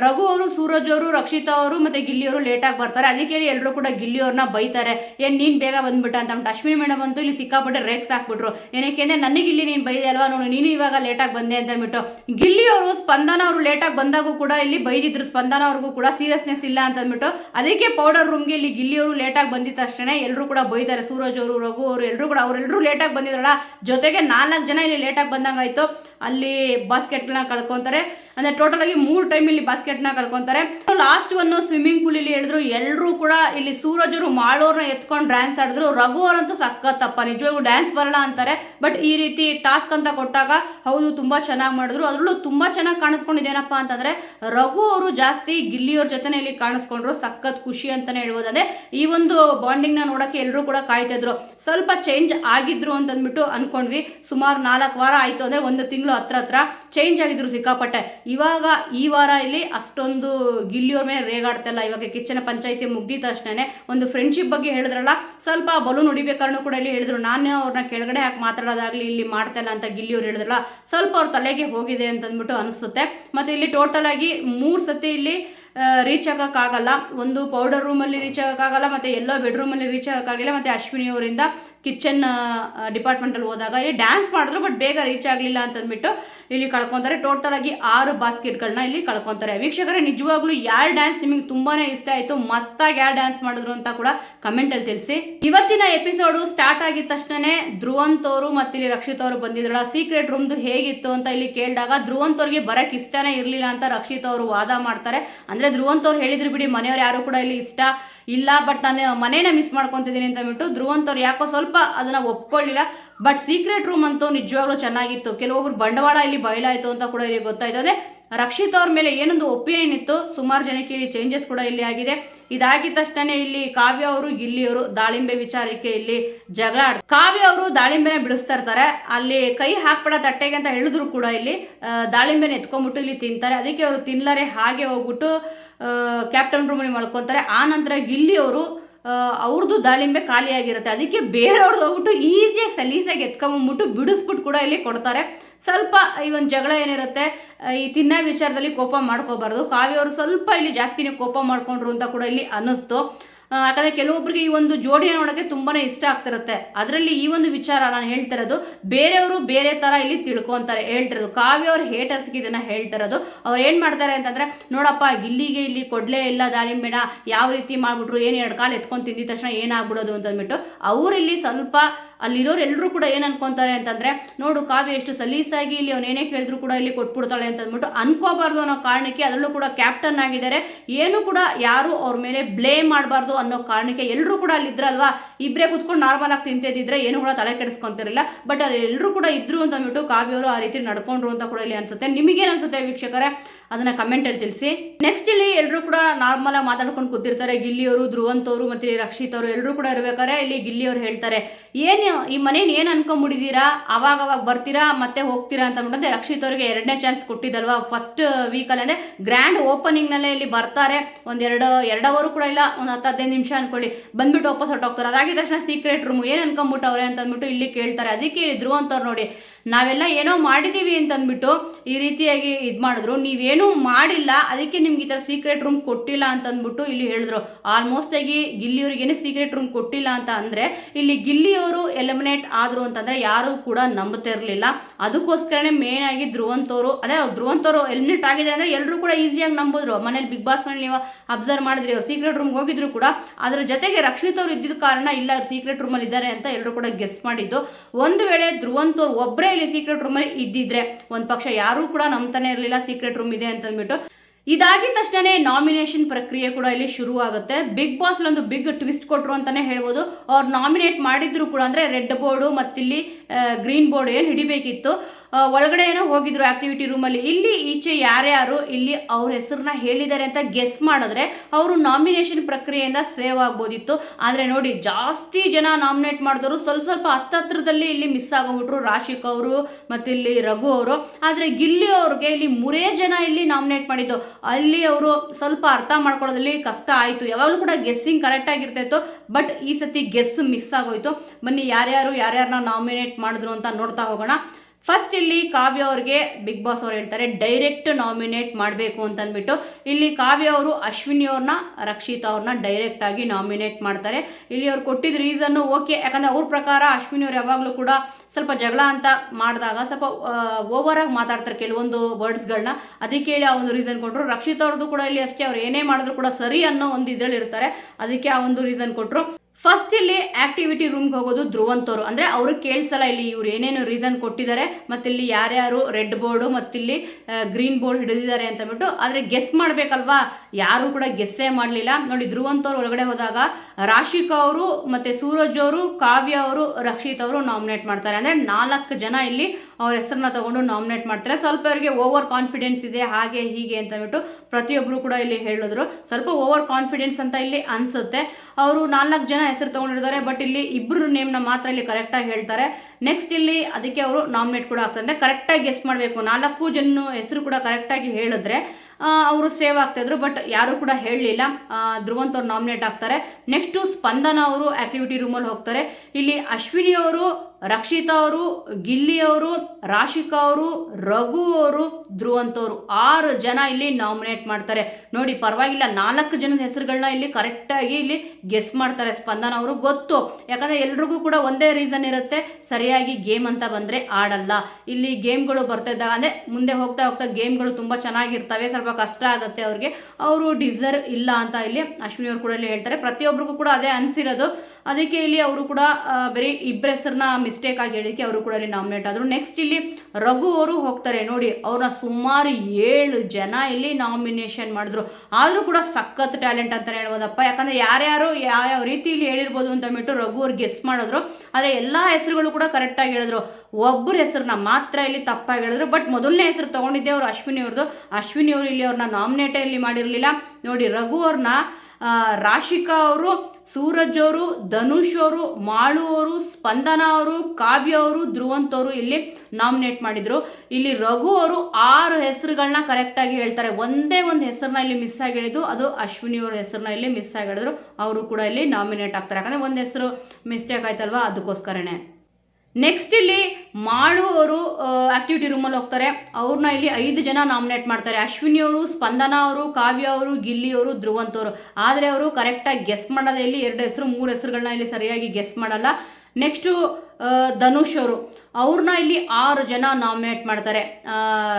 ರಘು ಅವರು, ಸೂರಜ್ ಅವರು, ರಕ್ಷಿತಾ ಅವರು ಮತ್ತೆ ಗಿಲ್ಲಿಯವರು ಲೇಟಾಗಿ ಬರ್ತಾರೆ. ಅದಕ್ಕೆ ಎಲ್ಲರೂ ಕೂಡ ಗಿಲ್ಲಿಯವ್ರನ್ನ ಬೈತಾರೆ. ಏನು ನೀನು ಬೇಗ ಬಂದ್ಬಿಟ್ಟ ಅಂತ ಅಶ್ವಿನಿ ಮೇಡಮ್ ಅಂತೂ ಇಲ್ಲಿ ಸಿಕ್ಕಾಪಟ್ಟೆ ರೇಕ್ಸ್ ಹಾಕ್ಬಿಟ್ರು. ಏನಕ್ಕೆ ಅಂದರೆ ನನಗೆ ಇಲ್ಲಿ ನೀನು ಬೈದೆ ಅಲ್ವಾ? ನೋಡು, ನೀನು ಇವಾಗ ಲೇಟಾಗಿ ಬಂದೆ ಅಂತ ಅಂದ್ಬಿಟ್ಟು. ಗಿಲ್ಲಿ ಅವರು, ಸ್ಪಂದನ ಅವರು ಲೇಟಾಗಿ ಬಂದಾಗೂ ಕೂಡ ಇಲ್ಲಿ ಬೈದಿದ್ರು. ಸ್ಪಂದನ ಅವ್ರಿಗೂ ಕೂಡ ಸೀರಿಯಸ್ನೆಸ್ ಇಲ್ಲ ಅಂತ ಅಂದ್ಬಿಟ್ಟು. ಅದಕ್ಕೆ ಪೌಡರ್ ರೂಮ್ಗೆ ಇಲ್ಲಿ ಗಿಲ್ಲಿಯವರು ಲೇಟಾಗಿ ಬಂದಿದ್ದ ತಕ್ಷಣ ಎಲ್ಲರೂ ಕೂಡ ಬೈತಾರೆ. ಸೂರಜ್ ಅವರು, ರಘು ಅವರು ಎಲ್ಲರೂ ಕೂಡ ಅವರೆಲ್ಲರೂ ಲೇಟಾಗಿ ಬಂದಿದ್ರಲ್ಲ, ಜೊತೆಗೆ ನಾಲ್ಕು ಜನ ಇಲ್ಲಿ ಲೇಟಾಗಿ ಬಂದಂಗಾಯ್ತು. ಅಲ್ಲಿ ಬಾಸ್ಕೆಟ್ಗಳನ್ನ ಕಳ್ಕೊತಾರೆ. ಅಂದರೆ ಟೋಟಲ್ ಆಗಿ ಮೂರು ಟೈಮ್ ಇಲ್ಲಿ ಬಾಸ್ಕೆಟ್ನ ಕಳ್ಕೊತಾರೆ. ಲಾಸ್ಟ್ ಒನ್ ಸ್ವಿಮ್ಮಿಂಗ್ ಪೂಲ್ ಇಲ್ಲಿ ಹೇಳಿದ್ರು ಎಲ್ಲರೂ ಕೂಡ ಇಲ್ಲಿ ಸೂರಜರು ಮಾಡೋರ್ನ ಎತ್ಕೊಂಡು ಡ್ಯಾನ್ಸ್ ಆಡಿದ್ರು. ರಘು ಅವರಂತೂ ಸಖತ್ತಪ್ಪ, ನಿಜವಾಗ್ಲೂ ಡ್ಯಾನ್ಸ್ ಬರಲ್ಲ ಅಂತಾರೆ. ಬಟ್ ಈ ರೀತಿ ಟಾಸ್ಕ್ ಅಂತ ಕೊಟ್ಟಾಗ ಹೌದು, ತುಂಬ ಚೆನ್ನಾಗಿ ಮಾಡಿದ್ರು. ಅದರಲ್ಲೂ ತುಂಬ ಚೆನ್ನಾಗಿ ಕಾಣಿಸ್ಕೊಂಡಿದ್ದೇನಪ್ಪ ಅಂತಂದರೆ, ರಘು ಅವರು ಜಾಸ್ತಿ ಗಿಲ್ಲಿಯವ್ರ ಜೊತೆನೇ ಇಲ್ಲಿ ಕಾಣಿಸ್ಕೊಂಡ್ರು. ಸಖತ್ ಖುಷಿ ಅಂತಲೇ ಹೇಳ್ಬೋದು. ಅದೇ ಈ ಒಂದು ಬಾಂಡಿಂಗ್ನ ನೋಡೋಕ್ಕೆ ಎಲ್ಲರೂ ಕೂಡ ಕಾಯ್ತಿದ್ರು ಸ್ವಲ್ಪ ಚೇಂಜ್ ಆಗಿದ್ರು ಅಂತಂದ್ಬಿಟ್ಟು ಅನ್ಕೊಂಡ್ವಿ. ಸುಮಾರು ನಾಲ್ಕು ವಾರ ಆಯಿತು ಅಂದರೆ ಒಂದು ತಿಂಗಳು ಹತ್ರ ಹತ್ರ ಚೇಂಜ್ ಆಗಿದ್ರು ಸಿಕ್ಕಾಪಟ್ಟೆ. ಇವಾಗ ಈ ವಾರ ಇಲ್ಲಿ ಅಷ್ಟೊಂದು ಗಿಲ್ಲಿಯವ್ರ ಮೇಲೆ ರೇಗಾಡ್ತಲ್ಲ ಇವಾಗ ಕಿಚ್ಚನ ಪಂಚಾಯಿತಿ ಮುಗ್ದಿದ ತಕ್ಷಣ ಒಂದು ಫ್ರೆಂಡ್ಶಿಪ್ ಬಗ್ಗೆ ಹೇಳಿದ್ರಲ್ಲ, ಸ್ವಲ್ಪ ಬಲೂನ್ ಹೊಡಿಬೇಕಾದ್ರೂ ಕೂಡ ಇಲ್ಲಿ ಹೇಳಿದ್ರು. ನಾನು ಅವ್ರನ್ನ ಕೆಳಗಡೆ ಹಾಕಿ ಮಾತಾಡೋದಾಗಲಿ ಇಲ್ಲಿ ಮಾಡ್ತಲ್ಲ ಅಂತ ಗಿಲ್ಲಿಯವ್ರು ಹೇಳಿದ್ರಲ್ಲ, ಸ್ವಲ್ಪ ಅವ್ರ ತಲೆಗೆ ಹೋಗಿದೆ ಅಂತಂದ್ಬಿಟ್ಟು ಅನಿಸುತ್ತೆ. ಮತ್ತು ಇಲ್ಲಿ ಟೋಟಲ್ ಆಗಿ ಮೂರು ಸತಿ ಇಲ್ಲಿ ರೀಚ್ ಆಗೋಕ್ಕಾಗಲ್ಲ ಒಂದು ಪೌಡರ್ ರೂಮಲ್ಲಿ ರೀಚ್ ಆಗೋಕ್ಕಾಗಲ್ಲ ಮತ್ತು ಎಲ್ಲೋ ಬೆಡ್ರೂಮಲ್ಲಿ ರೀಚ್ ಆಗೋಕ್ಕಾಗಲಿಲ್ಲ ಮತ್ತು ಅಶ್ವಿನಿ ಅವರಿಂದ ಕಿಚನ್ ಡಿಪಾರ್ಟ್ಮೆಂಟಲ್ಲಿ ಹೋದಾಗ ಇಲ್ಲಿ ಡ್ಯಾನ್ಸ್ ಮಾಡಿದ್ರು ಬಟ್ ಬೇಗ ರೀಚ್ ಆಗಲಿಲ್ಲ ಅಂತಂದ್ಬಿಟ್ಟು ಇಲ್ಲಿ ಕಳ್ಕೊತಾರೆ. ಟೋಟಲ್ ಆಗಿ ಆರು ಬಾಸ್ಕೆಟ್ಗಳನ್ನ ಇಲ್ಲಿ ಕಳ್ಕೊತಾರೆ. ವೀಕ್ಷಕರೇ, ನಿಜವಾಗ್ಲೂ ಯಾರು ಡ್ಯಾನ್ಸ್ ನಿಮಗೆ ತುಂಬಾ ಇಷ್ಟ ಆಯಿತು, ಮಸ್ತಾಗಿ ಯಾರು ಡ್ಯಾನ್ಸ್ ಮಾಡಿದ್ರು ಅಂತ ಕೂಡ ಕಮೆಂಟಲ್ಲಿ ತಿಳಿಸಿ. ಇವತ್ತಿನ ಎಪಿಸೋಡು ಸ್ಟಾರ್ಟ್ ಆಗಿದ ತಕ್ಷಣನೇ ಧ್ರುವಂತ್ ಅವರು ಮತ್ತು ಇಲ್ಲಿ ರಕ್ಷಿತ್ ಅವರು ಬಂದಿದ್ರಲ್ಲ ಸೀಕ್ರೆಟ್ ರೂಮ್ದು ಹೇಗಿತ್ತು ಅಂತ ಇಲ್ಲಿ ಕೇಳಿದಾಗ ಧ್ರುವಂತ್ ಅವ್ರಿಗೆ ಬರಕ್ಕೆ ಇಷ್ಟನೇ ಇರಲಿಲ್ಲ ಅಂತ ರಕ್ಷಿತ್ ಅವರು ವಾದ ಮಾಡ್ತಾರೆ. ಅಂದರೆ ಧ್ರುವಂತ್ ಅವ್ರು ಹೇಳಿದ್ರು ಬಿಡಿ, ಮನೆಯವ್ರು ಯಾರು ಕೂಡ ಇಲ್ಲಿ ಇಷ್ಟ. ಇಲ್ಲ ಬಟ್ ನಾನು ಮನೇನ ಮಿಸ್ ಮಾಡ್ಕೊತಿದ್ದೀನಿ ಅಂತ ಅಂದ್ಬಿಟ್ಟು ಧ್ರುವಂತವ್ರು ಯಾಕೋ ಸ್ವಲ್ಪ ಅದನ್ನು ಒಪ್ಕೊಳ್ಳಿಲ್ಲ. ಬಟ್ ಸೀಕ್ರೆಟ್ ರೂಮ್ ಅಂತೂ ನಿಜವಾಗ್ಲೂ ಚೆನ್ನಾಗಿತ್ತು. ಕೆಲವೊಬ್ರು ಬಂಡವಾಳ ಇಲ್ಲಿ ಬಯಲಾಯಿತು ಅಂತ ಕೂಡ ಇಲ್ಲಿ ಗೊತ್ತಾಯ್ತು. ಅದೇ ರಕ್ಷಿತ್ ಅವ್ರ ಮೇಲೆ ಏನೊಂದು ಒಪಿನಿಯನ್ ಇತ್ತು, ಸುಮಾರು ಜನಕ್ಕೆ ಇಲ್ಲಿ ಚೇಂಜಸ್ ಕೂಡ ಇಲ್ಲಿ ಆಗಿದೆ. ಇದಾಗಿದ ತಕ್ಷಣ ಇಲ್ಲಿ ಕಾವ್ಯ ಅವರು ಗಿಲ್ಲಿಯವರು ದಾಳಿಂಬೆ ವಿಚಾರಕ್ಕೆ ಇಲ್ಲಿ ಜಗಳ ಕಾವ್ಯ ಅವರು ದಾಳಿಂಬೆನೆ ಬಿಡಿಸ್ತಾ ಇರ್ತಾರೆ. ಅಲ್ಲಿ ಕೈ ಹಾಕ್ಬೇಡ ತಟ್ಟೆಗೆ ಅಂತ ಹೇಳಿದ್ರು ಕೂಡ ಇಲ್ಲಿ ದಾಳಿಂಬೆನ ಎತ್ಕೊಂಡ್ಬಿಟ್ಟು ಇಲ್ಲಿ ತಿಂತಾರೆ. ಅದಕ್ಕೆ ಅವರು ತಿನ್ಲರೆ ಹಾಗೆ ಹೋಗ್ಬಿಟ್ಟು ಕ್ಯಾಪ್ಟನ್ ರೂಮಲ್ಲಿ ಮಲ್ಕೊತಾರೆ. ಆ ನಂತರ ಗಿಲ್ಲಿಯವರು ಅವ್ರದ್ದು ದಾಳಿಂಬೆ ಖಾಲಿಯಾಗಿರುತ್ತೆ. ಅದಕ್ಕೆ ಬೇರೆಯವ್ರದ್ದು ಹೋಗ್ಬಿಟ್ಟು ಈಸಿಯಾಗಿ ಸಲೀಸಾಗಿ ಎತ್ಕೊಂಬಂದ್ಬಿಟ್ಟು ಬಿಡಿಸ್ಬಿಟ್ಟು ಕೂಡ ಇಲ್ಲಿ ಕೊಡ್ತಾರೆ. ಸ್ವಲ್ಪ ಈ ಒಂದು ಜಗಳ ಏನಿರುತ್ತೆ ಈ ತಿನ್ನೋ ವಿಚಾರದಲ್ಲಿ ಕೋಪ ಮಾಡ್ಕೋಬಾರ್ದು. ಕಾವ್ಯವರು ಸ್ವಲ್ಪ ಇಲ್ಲಿ ಜಾಸ್ತಿನೇ ಕೋಪ ಮಾಡ್ಕೊಂಡ್ರು ಅಂತ ಕೂಡ ಇಲ್ಲಿ ಅನ್ನಿಸ್ತು. ಯಾಕಂದ್ರೆ ಕೆಲವೊಬ್ಬರಿಗೆ ಈ ಒಂದು ಜೋಡಿನ ನೋಡೋಕ್ಕೆ ತುಂಬಾ ಇಷ್ಟ ಆಗ್ತಿರುತ್ತೆ. ಅದರಲ್ಲಿ ಈ ಒಂದು ವಿಚಾರ ನಾನು ಹೇಳ್ತಿರೋದು ಬೇರೆಯವರು ಬೇರೆ ಥರ ಇಲ್ಲಿ ತಿಳ್ಕೊತಾರೆ, ಹೇಳ್ತಿರೋದು. ಕಾವ್ಯ ಅವ್ರ ಹೇಟರ್ಸ್ಗೆ ಇದನ್ನು ಹೇಳ್ತಿರೋದು ಅವ್ರು ಏನು ಮಾಡ್ತಾರೆ ಅಂತಂದರೆ, ನೋಡಪ್ಪ, ಇಲ್ಲಿಗೆ ಇಲ್ಲಿ ಕೊಡಲೇ ಇಲ್ಲ ದಾಳಿಂಬೆನ ಯಾವ ರೀತಿ ಮಾಡಿಬಿಟ್ರು, ಏನು ಎರಡು ಕಾಲು ಎತ್ಕೊಂಡು ತಿಂದಿದ ತಕ್ಷಣ ಏನಾಗ್ಬಿಡೋದು ಅಂತಂದ್ಬಿಟ್ಟು ಅವರಿಲ್ಲಿ ಸ್ವಲ್ಪ ಅಲ್ಲಿರೋರು ಎಲ್ಲರೂ ಕೂಡ ಏನು ಅನ್ಕೊತಾರೆ ಅಂತಂದರೆ, ನೋಡು ಕಾವ್ಯ ಎಷ್ಟು ಸಲೀಸಾಗಿ ಇಲ್ಲಿ ಅವ್ನು ಏನೇ ಕೇಳಿದ್ರು ಕೂಡ ಇಲ್ಲಿ ಕೊಟ್ಬಿಡ್ತಾಳೆ ಅಂತ ಅಂದ್ಬಿಟ್ಟು ಅನ್ಕೋಬಾರ್ದು ಅನ್ನೋ ಕಾರಣಕ್ಕೆ ಅದರಲ್ಲೂ ಕೂಡ ಕ್ಯಾಪ್ಟನ್ ಆಗಿದ್ದಾರೆ. ಏನು ಕೂಡ ಯಾರು ಅವ್ರ ಮೇಲೆ ಬ್ಲೇಮ್ ಮಾಡಬಾರ್ದು ಅನ್ನೋ ಕಾರಣಕ್ಕೆ ಎಲ್ಲರೂ ಕೂಡ ಅಲ್ಲಿದ್ರಲ್ವಾ? ಇಬ್ಬರೇ ಕುತ್ಕೊಂಡು ನಾರ್ಮಲ್ ಆಗಿ ತಿಂತಿದ್ದಿದ್ರೆ ಏನು ಕೂಡ ತಲೆ ಕೆಡಿಸ್ಕೊಂತಿರಲಿಲ್ಲ. ಬಟ್ ಅಲ್ಲಿ ಎಲ್ಲರೂ ಕೂಡ ಇದ್ರು ಅಂತ ಅಂದ್ಬಿಟ್ಟು ಕಾವ್ಯವರು ಆ ರೀತಿ ನಡ್ಕೊಂಡ್ರು ಅಂತ ಕೂಡ ಇಲ್ಲಿ ಅನ್ಸುತ್ತೆ. ನಿಮಗೇನು ಅನ್ಸುತ್ತೆ ವೀಕ್ಷಕರೇ? ಅದನ್ನ ಕಮೆಂಟಲ್ಲಿ ತಿಳಿಸಿ. ನೆಕ್ಸ್ಟ್ ಇಲ್ಲಿ ಎಲ್ಲರೂ ಕೂಡ ನಾರ್ಮಲ್ ಆಗಿ ಮಾತಾಡ್ಕೊಂಡು ಕೂತಿರ್ತಾರೆ. ಗಿಲ್ಲಿಯವರು, ಧ್ರುವಂತವರು ಮತ್ತು ರಕ್ಷಿತ್ ಅವರು ಎಲ್ಲರೂ ಕೂಡ ಇರ್ಬೇಕಾದ್ರೆ ಇಲ್ಲಿ ಗಿಲ್ಲಿಯವರು ಹೇಳ್ತಾರೆ. ಏನು ಈ ಮನೇನ ಏನು ಅನ್ಕೊಂಬಿಟ್ಟಿದ್ದೀರಾ ಅವಾಗ ಅವಾಗ ಬರ್ತೀರಾ? ಮತ್ತೆ ಹೋಗ್ತೀರಾ ಅಂತ ಅಂದ್ಬಿಟ್ಟು ರಕ್ಷಿತ್ ಅವರಿಗೆ ಎರಡನೇ ಚಾನ್ಸ್ ಕೊಟ್ಟಿದ್ದಲ್ವಾ? ಫಸ್ಟ್ ವೀಕಲ್ಲಿ ಅಂದರೆ ಗ್ರ್ಯಾಂಡ್ ಓಪನಿಂಗ್ನಲ್ಲೇ ಇಲ್ಲಿ ಬರ್ತಾರೆ. ಒಂದೆರಡು ಎರಡು ಅವರು ಕೂಡ ಇಲ್ಲ, ಒಂದು ಹತ್ತು ಹದಿನೈದು ನಿಮಿಷ ಅನ್ಕೊಳ್ಳಿ. ಬಂದ್ಬಿಟ್ಟು ವಾಪಸ್ ಹೊಟ್ಟೋಗ್ತಾರೆ ಅದಾಗಿದ ತಕ್ಷಣ ಸೀಕ್ರೆಟ್ ರೂಮ್ ಏನು ಅನ್ಕೊಂಬಿಟ್ಟವ್ರೆ ಅಂತ ಅಂದ್ಬಿಟ್ಟು ಇಲ್ಲಿ ಕೇಳ್ತಾರೆ. ಅದಕ್ಕೆ ಧ್ರುವಂತವ್ರು ನೋಡಿ ನಾವೆಲ್ಲ ಏನೋ ಮಾಡಿದ್ದೀವಿ ಅಂತಂದ್ಬಿಟ್ಟು ಈ ರೀತಿಯಾಗಿ ಇದು ಮಾಡಿದ್ರು. ನೀವೇನೂ ಮಾಡಿಲ್ಲ, ಅದಕ್ಕೆ ನಿಮ್ಗೆ ಈ ಥರ ಸೀಕ್ರೆಟ್ ರೂಮ್ ಕೊಟ್ಟಿಲ್ಲ ಅಂತಂದ್ಬಿಟ್ಟು ಇಲ್ಲಿ ಹೇಳಿದ್ರು. ಆಲ್ಮೋಸ್ಟ್ ಆಗಿ ಗಿಲ್ಲಿಯವ್ರಿಗೆ ಏನಕ್ಕೆ ಸೀಕ್ರೆಟ್ ರೂಮ್ ಕೊಟ್ಟಿಲ್ಲ ಅಂತ ಅಂದರೆ, ಇಲ್ಲಿ ಗಿಲ್ಲಿಯವರು ಎಲಿಮಿನೇಟ್ ಆದರು ಅಂತಂದರೆ ಯಾರೂ ಕೂಡ ನಂಬುತ್ತಾ ಇರಲಿಲ್ಲ. ಅದಕ್ಕೋಸ್ಕರನೇ ಮೇನ್ ಆಗಿ ಧ್ರುವಂತವರು, ಅದೇ ಅವ್ರು ಧ್ರುವಂತವರು ಎಲಿಮಿನೇಟ್ ಆಗಿದೆ ಅಂದರೆ ಎಲ್ಲರೂ ಕೂಡ ಈಸಿಯಾಗಿ ನಂಬಿದ್ರು ಮನೇಲಿ ಬಿಗ್ ಬಾಸ್ ಮನೇಲಿ ನೀವು ಅಬ್ಸರ್ವ್ ಮಾಡಿದ್ರಿ, ಅವ್ರು ಸೀಕ್ರೆಟ್ ರೂಮ್ಗೆ ಹೋಗಿದ್ರು ಕೂಡ ಅದ್ರ ಜೊತೆಗೆ ರಕ್ಷಿತ್ ಅವರು ಇದ್ದಿದ್ದ ಕಾರಣ ಇಲ್ಲ, ಅವ್ರು ಸೀಕ್ರೆಟ್ ರೂಮಲ್ಲಿ ಇದ್ದಾರೆ ಅಂತ ಎಲ್ಲರೂ ಕೂಡ ಗೆಸ್ ಮಾಡಿದ್ದು. ಒಂದು ವೇಳೆ ಧ್ರುವಂತವ್ರು ಒಬ್ಬರೇ ಇಲ್ಲಿ ಸೀಕ್ರೆಟ್ ರೂಮಲ್ಲಿ ಇದ್ದಿದ್ರೆ, ಒಂದು ಪಕ್ಷ ಯಾರೂ ಕೂಡ ನಂಬ್ತಾನೆ ಇರಲಿಲ್ಲ ಸೀಕ್ರೆಟ್ ರೂಮ್ ಇದೆ ಅಂತಂದ್ಬಿಟ್ಟು. ಇದಾಗಿದ ತಕ್ಷಣನೇ ನಾಮಿನೇಷನ್ ಪ್ರಕ್ರಿಯೆ ಕೂಡ ಇಲ್ಲಿ ಶುರು ಆಗುತ್ತೆ ಬಿಗ್ ಬಾಸ್ ಒಂದು ಬಿಗ್ ಟ್ವಿಸ್ಟ್ ಕೊಟ್ಟರು ಅಂತಾನೆ ಹೇಳ್ಬೋದು. ಅವ್ರು ನಾಮಿನೇಟ್ ಮಾಡಿದ್ರು ಕೂಡ ಅಂದರೆ ರೆಡ್ ಬೋರ್ಡು ಮತ್ತಿಲ್ಲಿ ಗ್ರೀನ್ ಬೋರ್ಡ್ ಏನು ಹಿಡಿಬೇಕಿತ್ತು. ಒಳಗಡೆ ಏನೋ ಹೋಗಿದ್ರು ಆಕ್ಟಿವಿಟಿ ರೂಮಲ್ಲಿ ಇಲ್ಲಿ ಈಚೆ ಯಾರ್ಯಾರು, ಇಲ್ಲಿ ಅವ್ರ ಹೆಸರನ್ನ ಹೇಳಿದ್ದಾರೆ ಅಂತ ಗೆಸ್ ಮಾಡಿದ್ರೆ ಅವರು ನಾಮಿನೇಷನ್ ಪ್ರಕ್ರಿಯೆಯಿಂದ ಸೇವ್ ಆಗ್ಬೋದಿತ್ತು. ಆದರೆ ನೋಡಿ, ಜಾಸ್ತಿ ಜನ ನಾಮಿನೇಟ್ ಮಾಡಿದವರು ಸ್ವಲ್ಪ ಸ್ವಲ್ಪ ಹತ್ತತ್ರದಲ್ಲಿ ಇಲ್ಲಿ ಮಿಸ್ ಆಗೋಗ್ಬಿಟ್ರು ರಾಶಿಕ್ ಅವರು ಮತ್ತು ಇಲ್ಲಿ ರಘು ಅವರು. ಆದರೆ ಗಿಲ್ಲಿ ಅವ್ರಿಗೆ ಇಲ್ಲಿ ಮೂರೇ ಜನ ಇಲ್ಲಿ ನಾಮಿನೇಟ್ ಮಾಡಿದ್ದು. ಅಲ್ಲಿ ಅವರು ಸ್ವಲ್ಪ ಅರ್ಥ ಮಾಡ್ಕೊಳ್ಳೋದ್ರಲ್ಲಿ ಕಷ್ಟ ಆಯಿತು. ಯಾವಾಗಲೂ ಕೂಡ ಗೆಸ್ಸಿಂಗ್ ಕರೆಕ್ಟಾಗಿರ್ತಾಯಿತ್ತು ಬಟ್ ಈ ಸತಿ ಗೆಸ್ ಮಿಸ್ ಆಗೋಯ್ತು. ಬನ್ನಿ, ಯಾರ್ಯಾರು ಯಾರ್ಯಾರನ್ನ ನಾಮಿನೇಟ್ ಮಾಡಿದ್ರು ಅಂತ ನೋಡ್ತಾ ಹೋಗೋಣ. ಫಸ್ಟ್ ಇಲ್ಲಿ ಕಾವ್ಯ ಅವ್ರಿಗೆ ಬಿಗ್ ಬಾಸ್ ಅವ್ರು ಹೇಳ್ತಾರೆ ಡೈರೆಕ್ಟ್ ನಾಮಿನೇಟ್ ಮಾಡಬೇಕು ಅಂತಂದ್ಬಿಟ್ಟು ಇಲ್ಲಿ ಕಾವ್ಯ ಅವರು ಅಶ್ವಿನಿ ಅವ್ರನ್ನ ರಕ್ಷಿತ ಅವ್ರನ್ನ ಡೈರೆಕ್ಟ್ ಆಗಿ ನಾಮಿನೇಟ್ ಮಾಡ್ತಾರೆ. ಇಲ್ಲಿ ಅವ್ರು ಕೊಟ್ಟಿದ್ದ ರೀಸನ್ನು ಓಕೆ ಯಾಕಂದ್ರೆ ಅವ್ರ ಪ್ರಕಾರ ಅಶ್ವಿನಿ ಅವ್ರು ಯಾವಾಗಲೂ ಕೂಡ ಸ್ವಲ್ಪ ಜಗಳ ಅಂತ ಮಾಡಿದಾಗ, ಸ್ವಲ್ಪ ಓವರಾಗಿ ಮಾತಾಡ್ತಾರೆ ಕೆಲವೊಂದು ವರ್ಡ್ಸ್ಗಳನ್ನ ಅದಕ್ಕೆ ಹೇಳಿ ಆ ಒಂದು ರೀಸನ್ ಕೊಟ್ಟರು ರಕ್ಷಿತ ಅವ್ರದ್ದು ಕೂಡ ಇಲ್ಲಿ ಅಷ್ಟೇ, ಅವ್ರು ಏನೇ ಮಾಡಿದ್ರು ಕೂಡ ಸರಿ ಅನ್ನೋ ಒಂದು ಇದರಲ್ಲಿ ಇರ್ತಾರೆ ಅದಕ್ಕೆ ಆ ಒಂದು ರೀಸನ್ ಕೊಟ್ಟರು ಫಸ್ಟ್ ಇಲ್ಲಿ ಆಕ್ಟಿವಿಟಿ ರೂಮ್ಗೆ ಹೋಗೋದು ಧ್ರುವಂತವ್ರು ಅಂದರೆ ಅವರು ಕೇಳಿಸಲ್ಲ ಇಲ್ಲಿ ಇವ್ರು ಏನೇನು ರೀಸನ್ ಕೊಟ್ಟಿದ್ದಾರೆ ಮತ್ತೆ ಇಲ್ಲಿ ಯಾರ್ಯಾರು ರೆಡ್ ಬೋರ್ಡು ಮತ್ತಿಲ್ಲಿ ಗ್ರೀನ್ ಬೋರ್ಡ್ ಹಿಡಿದಿದ್ದಾರೆ ಅಂತ ಆದರೆ ಗೆಸ್ ಮಾಡಬೇಕಲ್ವಾ? ಯಾರು ಕೂಡ ಗೆಸ್ಸೇ ಮಾಡಲಿಲ್ಲ. ನೋಡಿ ಧ್ರುವಂತವ್ರು ಒಳಗಡೆ ಹೋದಾಗ ರಾಶಿಕ ಅವರು ಮತ್ತು ಸೂರಜ್ ಅವರು, ಕಾವ್ಯ ಅವರು, ರಕ್ಷಿತ್ ಅವರು ನಾಮಿನೇಟ್ ಮಾಡ್ತಾರೆ. ಅಂದರೆ ನಾಲ್ಕು ಜನ ಇಲ್ಲಿ ಅವ್ರ ಹೆಸರನ್ನ ತಗೊಂಡು ನಾಮಿನೇಟ್ ಮಾಡ್ತಾರೆ. ಸ್ವಲ್ಪ ಅವರಿಗೆ ಓವರ್ ಕಾನ್ಫಿಡೆನ್ಸ್ ಇದೆ, ಹಾಗೆ ಹೀಗೆ ಅಂತ ಬಿಟ್ಟು ಪ್ರತಿಯೊಬ್ಬರು ಕೂಡ ಇಲ್ಲಿ ಹೇಳಿದ್ರು. ಸ್ವಲ್ಪ ಓವರ್ ಕಾನ್ಫಿಡೆನ್ಸ್ ಅಂತ ಇಲ್ಲಿ ಅನ್ಸುತ್ತೆ. ಅವರು ನಾಲ್ಕು ಜನ ಹೆಸರು ತಗೊಂಡಿರ್ತಾರೆ ಬಟ್ ಇಲ್ಲಿ ಇಬ್ಬರು ನೇಮ್ನ ಮಾತ್ರ ಇಲ್ಲಿ ಕರೆಕ್ಟಾಗಿ ಹೇಳ್ತಾರೆ. ನೆಕ್ಸ್ಟ್ ಇಲ್ಲಿ ಅದಕ್ಕೆ ಅವರು ನಾಮಿನೇಟ್ ಕೂಡ ಆಗ್ತಾರೆ. ಅಂದರೆ ಕರೆಕ್ಟಾಗಿ ಗೆಸ್ ಮಾಡಬೇಕು. ನಾಲ್ಕು ಜನ ಹೆಸರು ಕೂಡ ಕರೆಕ್ಟಾಗಿ ಹೇಳಿದ್ರೆ ಅವರು ಸೇವ್ ಆಗ್ತಾಯಿದ್ರು ಬಟ್ ಯಾರು ಕೂಡ ಹೇಳಲಿಲ್ಲ. ಧ್ರುವಂತ್ ಅವ್ರು ನಾಮಿನೇಟ್ ಆಗ್ತಾರೆ. ನೆಕ್ಸ್ಟು ಸ್ಪಂದನ ಅವರು ಆಕ್ಟಿವಿಟಿ ರೂಮಲ್ಲಿ ಹೋಗ್ತಾರೆ. ಇಲ್ಲಿ ಅಶ್ವಿನಿ ಅವರು ರಕ್ಷಿತಾ ಅವರು ಗಿಲ್ಲಿ ಅವರು ರಾಶಿಕಾ ಅವರು ರಘು ಅವರು ಧ್ರುವಂತವರು. ಆರು ಜನ ಇಲ್ಲಿ ನಾಮಿನೇಟ್ ಮಾಡ್ತಾರೆ. ನೋಡಿ, ಪರವಾಗಿಲ್ಲ, ನಾಲ್ಕು ಜನದ ಹೆಸರುಗಳನ್ನ ಇಲ್ಲಿ ಕರೆಕ್ಟಾಗಿ ಇಲ್ಲಿ ಗೆಸ್ ಮಾಡ್ತಾರೆ ಸ್ಪಂದನ ಅವರು. ಗೊತ್ತು. ಯಾಕಂದರೆ ಎಲ್ರಿಗೂ ಕೂಡ ಒಂದೇ ರೀಸನ್ ಇರುತ್ತೆ, ಸರಿಯಾಗಿ ಗೇಮ್ ಅಂತ ಬಂದರೆ ಆಡಲ್ಲ. ಇಲ್ಲಿ ಗೇಮ್ಗಳು ಬರ್ತಾ ಇದ್ದಾಗ, ಅಂದರೆ ಮುಂದೆ ಹೋಗ್ತಾ ಹೋಗ್ತಾ ಗೇಮ್ಗಳು ತುಂಬ ಚೆನ್ನಾಗಿರ್ತವೆ, ಸ್ವಲ್ಪ ಕಷ್ಟ ಆಗುತ್ತೆ ಅವ್ರಿಗೆ. ಅವರು ಡಿಸರ್ವ್ ಇಲ್ಲ ಅಂತ ಇಲ್ಲಿ ಅಶ್ವಿನಿ ಅವರು ಕೂಡ ಇಲ್ಲಿ ಹೇಳ್ತಾರೆ. ಪ್ರತಿಯೊಬ್ಬರಿಗೂ ಕೂಡ ಅದೇ ಅನಿಸಿರೋದು. ಅದಕ್ಕೆ ಇಲ್ಲಿ ಅವರು ಕೂಡ ಬರೀ ಇಬ್ಬರ ಹೆಸರನ್ನ ಮಿಸ್ಟೇಕ್ ಆಗಿ ಹೇಳಿದಕ್ಕೆ ಅವರು ಕೂಡ ಇಲ್ಲಿ ನಾಮಿನೇಟ್ ಆದರು. ನೆಕ್ಸ್ಟ್ ಇಲ್ಲಿ ರಘು ಅವರು ಹೋಗ್ತಾರೆ. ನೋಡಿ ಅವ್ರನ್ನ ಸುಮಾರು ಏಳು ಜನ ಇಲ್ಲಿ ನಾಮಿನೇಷನ್ ಮಾಡಿದ್ರು. ಆದರೂ ಕೂಡ ಸಖತ್ ಟ್ಯಾಲೆಂಟ್ ಅಂತಲೇ ಹೇಳ್ಬೋದಪ್ಪ. ಯಾಕಂದರೆ ಯಾರ್ಯಾರು, ಯಾವ್ಯಾವ ರೀತಿಯಲ್ಲಿ ಹೇಳಿರ್ಬೋದು ಅಂತ ಅಂದ್ಬಿಟ್ಟು ರಘು ಅವ್ರು ಗೆಸ್ ಮಾಡಿದ್ರು. ಆದರೆ ಎಲ್ಲ ಹೆಸರುಗಳು ಕೂಡ ಕರೆಕ್ಟಾಗಿ ಹೇಳಿದ್ರು. ಒಬ್ಬರ ಹೆಸರನ್ನ ಮಾತ್ರ ಇಲ್ಲಿ ತಪ್ಪಾಗಿ ಹೇಳಿದ್ರು. ಬಟ್ ಮೊದಲನೇ ಹೆಸರು ತೊಗೊಂಡಿದ್ದೆ ಅವರು ಅಶ್ವಿನಿ ಅವ್ರದ್ದು ಅಶ್ವಿನಿ ಅವರು ಇಲ್ಲಿ ಅವ್ರನ್ನ ನಾಮಿನೇಟೇ ಇಲ್ಲಿ ಮಾಡಿರಲಿಲ್ಲ. ನೋಡಿ, ರಘು ಅವ್ರನ್ನ ರಾಶಿಕಾ ಅವರು ಸೂರಜ್ ಅವರು ಧನುಷ್ ಅವರು ಮಾಳು ಅವರು ಸ್ಪಂದನ ಅವರು ಕಾವ್ಯ ಅವರು ಧ್ರುವಂತ್ ಅವರು ಇಲ್ಲಿ ನಾಮಿನೇಟ್ ಮಾಡಿದ್ರು. ಇಲ್ಲಿ ರಘು ಅವರು ಆರು ಹೆಸರುಗಳನ್ನ ಕರೆಕ್ಟಾಗಿ ಹೇಳ್ತಾರೆ. ಒಂದೇ ಒಂದು ಹೆಸರನ್ನ ಇಲ್ಲಿ ಮಿಸ್ ಆಗಿ ಹೇಳಿದ್ದು, ಅದು ಅಶ್ವಿನಿ ಅವ್ರ ಹೆಸರನ್ನ ಇಲ್ಲಿ ಮಿಸ್ ಆಗಿ ಹೇಳಿದ್ರು. ಅವರು ಕೂಡ ಇಲ್ಲಿ ನಾಮಿನೇಟ್ ಆಗ್ತಾರೆ. ಯಾಕಂದರೆ ಒಂದು ಹೆಸರು ಮಿಸ್ಟೇಕ್ ಆಯ್ತಲ್ವಾ? ಅದಕ್ಕೋಸ್ಕರನೇ. ನೆಕ್ಸ್ಟ್ ಇಲ್ಲಿ ಮಾಡುವವರು ಆಕ್ಟಿವಿಟಿ ರೂಮಲ್ಲಿ ಹೋಗ್ತಾರೆ. ಅವ್ರನ್ನ ಇಲ್ಲಿ ಐದು ಜನ ನಾಮಿನೇಟ್ ಮಾಡ್ತಾರೆ. ಅಶ್ವಿನಿ ಅವರು, ಸ್ಪಂದನ ಅವರು, ಕಾವ್ಯ ಅವರು, ಗಿಲ್ಲಿ ಅವರು, ಧ್ರುವಂತ್ ಅವರು. ಆದರೆ ಅವರು ಕರೆಕ್ಟಾಗಿ ಗೆಸ್ ಮಾಡೋದೇ ಇಲ್ಲಿ ಎರಡು ಹೆಸರು, ಮೂರು ಹೆಸರುಗಳನ್ನ ಇಲ್ಲಿ ಸರಿಯಾಗಿ ಗೆಸ್ ಮಾಡಲ್ಲ. ನೆಕ್ಸ್ಟು ಧನುಷ್ ಅವರು. ಅವ್ರನ್ನ ಇಲ್ಲಿ ಆರು ಜನ ನಾಮಿನೇಟ್ ಮಾಡ್ತಾರೆ.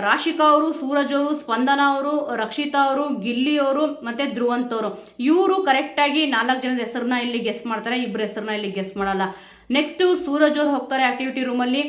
ರಾಶಿಕಾ ಅವರು, ಸೂರಜ್ ಅವರು, ಸ್ಪಂದನ ಅವರು, ರಕ್ಷಿತಾ ಅವರು, ಗಿಲ್ಲಿ ಅವರು, ಮತ್ತು ಧ್ರುವಂತ್ ಅವರು. ಇವರು ಕರೆಕ್ಟಾಗಿ ನಾಲ್ಕು ಜನದ ಹೆಸರನ್ನ ಇಲ್ಲಿ ಗೆಸ್ ಮಾಡ್ತಾರೆ. ಇಬ್ಬರ ಹೆಸರನ್ನ ಇಲ್ಲಿ ಗೆಸ್ ಮಾಡಲ್ಲ. ನೆಕ್ಸ್ಟು ಸೂರಜ್ ಅವ್ರು ಹೋಗ್ತಾರೆ ಆಕ್ಟಿವಿಟಿ ರೂಮಲ್ಲಿ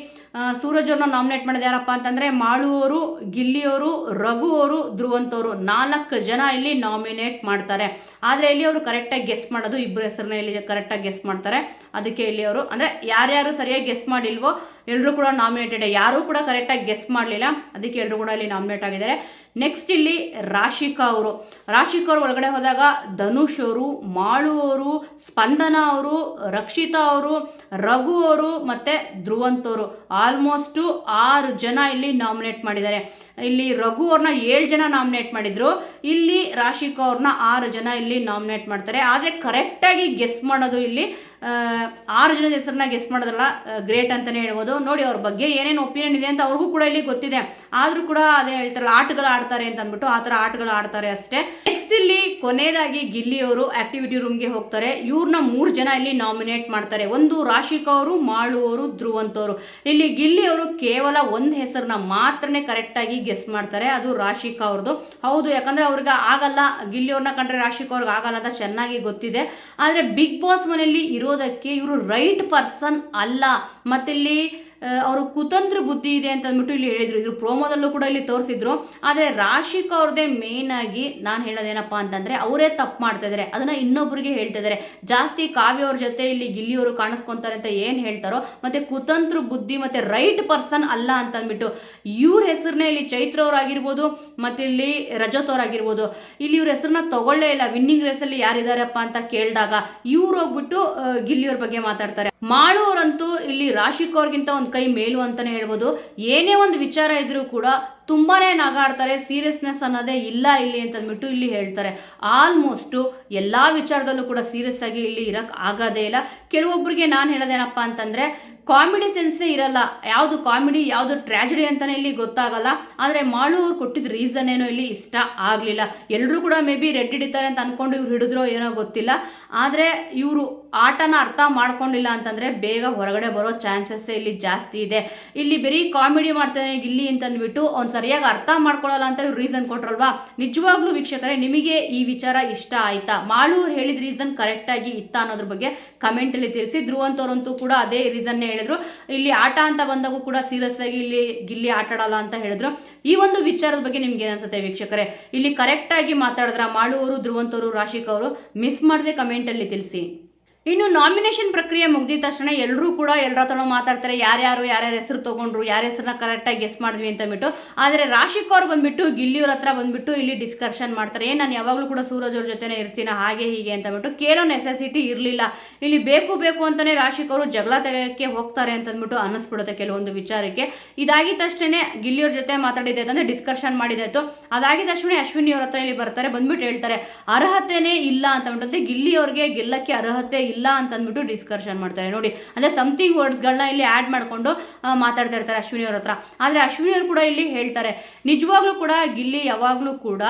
ಸೂರಜ್ ಅವ್ರನ್ನ ನಾಮಿನೇಟ್ ಮಾಡಿದ ಯಾರಪ್ಪ ಅಂತಂದರೆ ಮಾಳುವರು ಗಿಲ್ಲಿಯವರು ರಘು ಅವರು ಧ್ರುವಂತವರು ನಾಲ್ಕು ಜನ ಇಲ್ಲಿ ನಾಮಿನೇಟ್ ಮಾಡ್ತಾರೆ. ಆದರೆ ಇಲ್ಲಿ ಅವರು ಕರೆಕ್ಟಾಗಿ ಗೆಸ್ ಮಾಡೋದು ಇಬ್ಬರ ಹೆಸರನ್ನ ಇಲ್ಲಿ ಕರೆಕ್ಟಾಗಿ ಗೆಸ್ ಮಾಡ್ತಾರೆ. ಅದಕ್ಕೆ ಇಲ್ಲಿ ಅವರು, ಅಂದರೆ ಯಾರ್ಯಾರು ಸರಿಯಾಗಿ ಗೆಸ್ ಮಾಡಿಲ್ವೋ ಎಲ್ಲರೂ ಕೂಡ ನಾಮಿನೇಟೆಡ್ ಯಾರೂ ಕೂಡ ಕರೆಕ್ಟಾಗಿ ಗೆಸ್ ಮಾಡಲಿಲ್ಲ. ಅದಕ್ಕೆ ಎಲ್ಲರೂ ಕೂಡ ಇಲ್ಲಿ ನಾಮಿನೇಟ್ ಆಗಿದ್ದಾರೆ. ನೆಕ್ಸ್ಟ್ ಇಲ್ಲಿ ರಾಶಿಕಾ ಅವರು. ರಾಶಿಕಾ ಅವರು ಒಳಗಡೆ ಹೋದಾಗ ಧನುಷ್ ಅವರು, ಮಾಳು ಅವರು, ಸ್ಪಂದನ ಅವರು, ರಕ್ಷಿತಾ ಅವರು, ರಘು ಅವರು ಮತ್ತು ಧ್ರುವಂತ್ ಅವರು. ಆಲ್ಮೋಸ್ಟು ಆರು ಜನ ಇಲ್ಲಿ ನಾಮಿನೇಟ್ ಮಾಡಿದ್ದಾರೆ. ಇಲ್ಲಿ ರಘು ಅವ್ರನ್ನ ಏಳು ಜನ ನಾಮಿನೇಟ್ ಮಾಡಿದ್ರು. ಇಲ್ಲಿ ರಾಶಿಕಾ ಅವ್ರನ್ನ ಆರು ಜನ ಇಲ್ಲಿ ನಾಮಿನೇಟ್ ಮಾಡ್ತಾರೆ. ಆದರೆ ಕರೆಕ್ಟಾಗಿ ಗೆಸ್ ಮಾಡೋದು ಇಲ್ಲಿ ಆರು ಜನದ ಹೆಸರನ್ನ ಗೆಸ್ ಮಾಡೋದಲ್ಲ ಗ್ರೇಟ್ ಅಂತಲೇ ಹೇಳ್ಬೋದು. ನೋಡಿ ಅವ್ರ ಬಗ್ಗೆ ಏನೇನು ಒಪಿನಿಯನ್ ಇದೆ ಅಂತ ಅವ್ರಿಗೂ ಕೂಡ ಇಲ್ಲಿ ಗೊತ್ತಿದೆ. ಆದರೂ ಕೂಡ ಅದೇ ಹೇಳ್ತಾರಲ್ಲ, ಆಟಗಳು ಆಡ್ತಾರೆ ಅಂತ ಅಂದ್ಬಿಟ್ಟು ಆ ಥರ ಆಟಗಳು ಆಡ್ತಾರೆ ಅಷ್ಟೇ. ನೆಕ್ಸ್ಟ್ ಇಲ್ಲಿ ಕೊನೆಯದಾಗಿ ಗಿಲ್ಲಿಯವರು ಆಕ್ಟಿವಿಟಿ ರೂಮ್ಗೆ ಹೋಗ್ತಾರೆ. ಇವ್ರನ್ನ ಮೂರು ಜನ ಇಲ್ಲಿ ನಾಮಿನೇಟ್ ಮಾಡ್ತಾರೆ. ಒಂದು ರಾಶಿಕಾ ಅವರು, ಮಾಳು ಧ್ರುವಂತವರು ಧ್ರುವಂತ್ ಇಲ್ಲಿ ಗಿಲ್ಲಿ ಅವರು ಕೇವಲ ಒಂದು ಹೆಸರನ್ನ ಮಾತ್ರನೇ ಕರೆಕ್ಟಾಗಿ ಗೆಸ್ ಮಾಡ್ತಾರೆ, ಅದು ರಾಶಿಕಾ ಅವ್ರದ್ದು ಹೌದು, ಯಾಕಂದ್ರೆ ಅವ್ರಿಗೆ ಆಗಲ್ಲ ಗಿಲ್ಲಿಯವ್ರನ್ನ ಕಂಡ್ರೆ ರಾಶಿಕಾ ಅವ್ರಿಗೆ ಆಗಲ್ಲ ಅಂತ ಚೆನ್ನಾಗಿ ಗೊತ್ತಿದೆ. ಆದರೆ ಬಿಗ್ ಬಾಸ್ ಮನೆಯಲ್ಲಿ ಇರೋದಕ್ಕೆ ಇವರು ರೈಟ್ ಪರ್ಸನ್ ಅಲ್ಲ. ಮತ್ತಿಲ್ಲಿ ಅವರು ಕುತಂತ್ರ ಬುದ್ಧಿ ಇದೆ ಅಂತ ಅಂದ್ಬಿಟ್ಟು ಇಲ್ಲಿ ಹೇಳಿದ್ರು. ಇದ್ರ ಪ್ರೋಮೋದಲ್ಲೂ ಕೂಡ ಇಲ್ಲಿ ತೋರಿಸಿದ್ರು. ಆದರೆ ರಾಶಿಕ್ ಅವ್ರದ್ದೇ ಮೇನ್ ಆಗಿ ನಾನು ಹೇಳೋದೇನಪ್ಪ ಅಂತಂದರೆ ಅವರೇ ತಪ್ಪು ಮಾಡ್ತಾ ಇದ್ದಾರೆ ಅದನ್ನು ಇನ್ನೊಬ್ಬರಿಗೆ ಹೇಳ್ತಾ ಇದ್ದಾರೆ ಜಾಸ್ತಿ ಕಾವ್ಯ ಅವ್ರ ಜೊತೆ ಇಲ್ಲಿ ಗಿಲ್ಲಿಯವರು ಕಾಣಿಸ್ಕೊಂತಾರೆ ಅಂತ ಏನು ಹೇಳ್ತಾರೋ, ಮತ್ತು ಕುತಂತ್ರ ಬುದ್ಧಿ ಮತ್ತು ರೈಟ್ ಪರ್ಸನ್ ಅಲ್ಲ ಅಂತ ಅಂದ್ಬಿಟ್ಟು ಇವ್ರ ಹೆಸರನ್ನೇ ಇಲ್ಲಿ ಚೈತ್ರ ಅವರಾಗಿರ್ಬೋದು ಮತ್ತು ಇಲ್ಲಿ ರಜತ್ ಅವರಾಗಿರ್ಬೋದು ಇಲ್ಲಿ ಇವ್ರ ಹೆಸರನ್ನ ತಗೊಳ್ಳೇ ಇಲ್ಲ. ವಿನ್ನಿಂಗ್ ರೇಸಲ್ಲಿ ಯಾರಿದಾರಪ್ಪ ಅಂತ ಕೇಳಿದಾಗ ಇವ್ರು ಹೋಗ್ಬಿಟ್ಟು ಗಿಲ್ಲಿಯವ್ರ ಬಗ್ಗೆ ಮಾತಾಡ್ತಾರೆ. ಮಾಡೋರಂತೂ ಇಲ್ಲಿ ರಾಶಿಕೋರ್ಗಿಂತ ಒಂದು ಕೈ ಮೇಲು ಅಂತಾನೆ ಹೇಳ್ಬೋದು. ಏನೇ ಒಂದು ವಿಚಾರ ಇದ್ರೂ ಕೂಡ ತುಂಬಾನೇ ನಗಾಡ್ತಾರೆ ಸೀರಿಯಸ್ನೆಸ್ ಅನ್ನೋದೇ ಇಲ್ಲ ಇಲ್ಲಿ ಅಂತ ಅಂದ್ಬಿಟ್ಟು ಇಲ್ಲಿ ಹೇಳ್ತಾರೆ. ಆಲ್ಮೋಸ್ಟು ಎಲ್ಲ ವಿಚಾರದಲ್ಲೂ ಕೂಡ ಸೀರಿಯಸ್ ಆಗಿ ಇಲ್ಲಿ ಇರೋಕ್ಕೆ ಆಗೋದೇ ಇಲ್ಲ. ಕೆಲವೊಬ್ಬರಿಗೆ ನಾನು ಹೇಳೋದೇನಪ್ಪ ಅಂತಂದರೆ ಕಾಮಿಡಿ ಸೆನ್ಸೇ ಇರಲ್ಲ. ಯಾವುದು ಕಾಮಿಡಿ ಯಾವುದು ಟ್ರ್ಯಾಜಿಡಿ ಅಂತಲೇ ಇಲ್ಲಿ ಗೊತ್ತಾಗಲ್ಲ. ಆದರೆ ಮಾಳುವ್ರು ಕೊಟ್ಟಿದ್ದ ರೀಸನ್ ಏನೋ ಇಲ್ಲಿ ಇಷ್ಟ ಆಗಲಿಲ್ಲ. ಎಲ್ಲರೂ ಕೂಡ ಮೇ ಬಿ ರೆಡ್ ಹಿಡಿತಾರೆ ಅಂತ ಅಂದ್ಕೊಂಡು ಇವ್ರು ಹಿಡಿದ್ರೋ ಏನೋ ಗೊತ್ತಿಲ್ಲ. ಆದರೆ ಇವರು ಆಟನ ಅರ್ಥ ಮಾಡ್ಕೊಂಡಿಲ್ಲ ಅಂತಂದರೆ ಬೇಗ ಹೊರಗಡೆ ಬರೋ ಚಾನ್ಸಸ್ಸೇ ಇಲ್ಲಿ ಜಾಸ್ತಿ ಇದೆ. ಇಲ್ಲಿ ಬರೀ ಕಾಮಿಡಿ ಮಾಡ್ತಾನೆ ಇಲ್ಲಿ ಅಂತ ಅಂದ್ಬಿಟ್ಟು ಅವ್ನು ಸರಿಯಾಗಿ ಅರ್ಥ ಮಾಡ್ಕೊಳ್ಳಲ್ಲ ಅಂತ ಇವ್ರು ರೀಸನ್ ಕೊಟ್ರಲ್ವಾ? ನಿಜವಾಗ್ಲೂ ವೀಕ್ಷಕರೇ, ನಿಮಗೆ ಈ ವಿಚಾರ ಇಷ್ಟ ಆಯ್ತಾ? ಮಾಳೂರು ಹೇಳಿದ ರೀಸನ್ ಕರೆಕ್ಟಾಗಿ ಇತ್ತ ಅನ್ನೋದ್ರ ಬಗ್ಗೆ ಕಮೆಂಟಲ್ಲಿ ತಿಳಿಸಿ. ಧ್ರುವಂತವರಂತೂ ಕೂಡ ಅದೇ ರೀಸನ್ನೇ ಹೇಳಿದ್ರು. ಇಲ್ಲಿ ಆಟ ಅಂತ ಬಂದಾಗೂ ಕೂಡ ಸೀರಿಯಸ್ ಆಗಿ ಇಲ್ಲಿ ಗಿಲ್ಲಿ ಆಟ ಆಡಲ್ಲ ಅಂತ ಹೇಳಿದ್ರು. ಈ ಒಂದು ವಿಚಾರದ ಬಗ್ಗೆ ನಿಮ್ಗೆ ಏನಿಸುತ್ತೆ ವೀಕ್ಷಕರೇ? ಇಲ್ಲಿ ಕರೆಕ್ಟಾಗಿ ಮಾತಾಡಿದ್ರ ಮಾಳೂರು ಧ್ರುವಂತವರು ರಾಶಿಕ್ ಅವರು ಮಿಸ್ ಮಾಡದೆ ಕಮೆಂಟಲ್ಲಿ ತಿಳಿಸಿ. ಇನ್ನು ನಾಮಿನೇಷನ್ ಪ್ರಕ್ರಿಯೆ ಮುಗಿದ ತಕ್ಷಣ ಎಲ್ಲರೂ ಕೂಡ ಎಲ್ಲರ ಹತ್ರನೂ ಮಾತಾಡ್ತಾರೆ, ಯಾರ್ಯಾರು ಯಾರ್ಯಾರ ಹೆಸರು ತೊಗೊಂಡ್ರು, ಯಾರ ಹೆಸರನ್ನ ಕರೆಕ್ಟಾಗಿ ಗೆಸ್ ಮಾಡಿದ್ವಿ ಅಂತ ಬಿಟ್ಟು ಆದರೆ ರಾಶಿಕ್ ಅವ್ರು ಬಂದ್ಬಿಟ್ಟು ಗಿಲ್ಲಿಯವ್ರ ಹತ್ರ ಬಂದ್ಬಿಟ್ಟು ಇಲ್ಲಿ ಡಿಸ್ಕಷನ್ ಮಾಡ್ತಾರೆ. ಏ ನಾನು ಯಾವಾಗಲೂ ಕೂಡ ಸೂರಜ್ ಅವ್ರ ಜೊತೆನೇ ಇರ್ತೀನಿ, ಹಾಗೆ ಹೀಗೆ ಅಂತ ಬಿಟ್ಟು ಕೇಳೋ ನೆಸೆಸಿಟಿ ಇರಲಿಲ್ಲ. ಇಲ್ಲಿ ಬೇಕು ಬೇಕು ಅಂತಲೇ ರಾಶಿಕ್ ಅವರು ಜಗಳ ತೆಗೆಯೋಕ್ಕೆ ಹೋಗ್ತಾರೆ ಅಂತ ಅಂದ್ಬಿಟ್ಟು ಅನ್ನಿಸ್ಬಿಡುತ್ತೆ ಕೆಲವೊಂದು ವಿಚಾರಕ್ಕೆ. ಇದಾಗಿದ ತಕ್ಷಣ ಗಿಲ್ಲಿಯವ್ರ ಜೊತೆ ಮಾತಾಡಿದೆ ಅಂದರೆ ಡಿಸ್ಕಷನ್ ಮಾಡಿದಾಯ್ತು ಅದಾಗಿದ ತಕ್ಷಣ ಅಶ್ವಿನಿ ಅವ್ರ ಹತ್ರ ಇಲ್ಲಿ ಬರ್ತಾರೆ, ಬಂದ್ಬಿಟ್ಟು ಹೇಳ್ತಾರೆ, ಅರ್ಹತೆನೇ ಇಲ್ಲ ಅಂತ ಅಂದ್ಬಿಟ್ಟು. ಗಿಲ್ಲಿ ಅವ್ರಿಗೆ ಗೆಲ್ಲಕ್ಕೆ ಅರ್ಹತೆ ಇಲ್ಲ ಅಂತ ಅಂದ್ಬಿಟ್ಟು ಡಿಸ್ಕಷನ್ ಮಾಡ್ತಾರೆ. ನೋಡಿ, ಅಂದರೆ ಸಮಥಿಂಗ್ ವರ್ಡ್ಸ್ಗಳನ್ನ ಇಲ್ಲಿ ಆ್ಯಡ್ ಮಾಡಿಕೊಂಡು ಮಾತಾಡ್ತಾ ಇರ್ತಾರೆ ಅಶ್ವಿನಿ ಅವ್ರ ಹತ್ರ. ಆದರೆ ಅಶ್ವಿನಿ ಅವ್ರು ಕೂಡ ಇಲ್ಲಿ ಹೇಳ್ತಾರೆ, ನಿಜವಾಗ್ಲೂ ಕೂಡ ಗಿಲ್ಲಿ ಯಾವಾಗಲೂ ಕೂಡ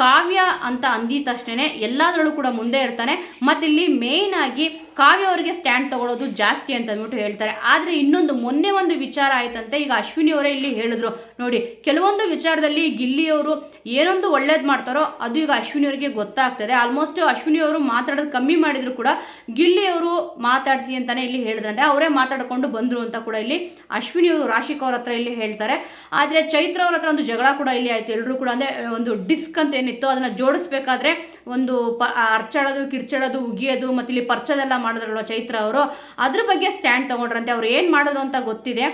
ಕಾವ್ಯ ಅಂತ ಅಂದಿದ ತಕ್ಷಣ ಎಲ್ಲದರಲ್ಲೂ ಕೂಡ ಮುಂದೆ ಇರ್ತಾನೆ ಮತ್ತಿಲ್ಲಿ ಮೇಯ್ನ್ ಆಗಿ ಕಾವ್ಯ ಅವರಿಗೆ ಸ್ಟ್ಯಾಂಡ್ ತಗೊಳ್ಳೋದು ಜಾಸ್ತಿ ಅಂತ ಅಂದ್ಬಿಟ್ಟು ಹೇಳ್ತಾರೆ. ಆದರೆ ಇನ್ನೊಂದು ಮೊನ್ನೆ ಒಂದು ವಿಚಾರ ಆಯ್ತಂತೆ, ಈಗ ಅಶ್ವಿನಿ ಅವರೇ ಇಲ್ಲಿ ಹೇಳಿದ್ರು. ನೋಡಿ, ಕೆಲವೊಂದು ವಿಚಾರದಲ್ಲಿ ಗಿಲ್ಲಿಯವರು ಏನೊಂದು ಒಳ್ಳೇದು ಮಾಡ್ತಾರೋ ಅದು ಈಗ ಅಶ್ವಿನಿ ಅವರಿಗೆ ಗೊತ್ತಾಗ್ತದೆ. ಆಲ್ಮೋಸ್ಟ್ ಅಶ್ವಿನಿ ಅವರು ಮಾತಾಡೋದು ಕಮ್ಮಿ ಮಾಡಿದ್ರು ಕೂಡ ಗಿಲ್ಲಿ ಅವರು ಮಾತಾಡಿಸಿ ಅಂತಾನೆ ಇಲ್ಲಿ ಹೇಳಿದ್ರಂತೆ. ಅವರೇ ಮಾತಾಡಿಕೊಂಡು ಬಂದರು ಅಂತ ಕೂಡ ಇಲ್ಲಿ ಅಶ್ವಿನಿ ಅವರು, ರಾಶಿಕ್ ಅವ್ರ ಹತ್ರ ಇಲ್ಲಿ ಹೇಳ್ತಾರೆ. ಆದರೆ ಚೈತ್ರ ಅವ್ರ ಹತ್ರ ಒಂದು ಜಗಳ ಕೂಡ ಇಲ್ಲಿ ಆಯಿತು. ಎಲ್ಲರೂ ಕೂಡ ಅಂದರೆ ಒಂದು ಡಿಸ್ಕ್ ಅಂತ ಏನಿತ್ತು ಅದನ್ನು ಜೋಡಿಸ್ಬೇಕಾದ್ರೆ ಒಂದು ಪ ಅರ್ಚಾಡೋದು, ಕಿರ್ಚಾಡೋದು, ಉಗಿಯೋದು, ಮತ್ತು ಇಲ್ಲಿ ಪರ್ಚದೆಲ್ಲ ಮಾಡಿದ್ರಲ್ವ ಚೈತ್ರ ಅವರು. ಅದ್ರ ಬಗ್ಗೆ ಸ್ಟ್ಯಾಂಡ್ ತೊಗೊಂಡ್ರಂತೆ. ಅವ್ರು ಏನು ಮಾಡಿದ್ರು ಅಂತ ಗೊತ್ತಿದೆ.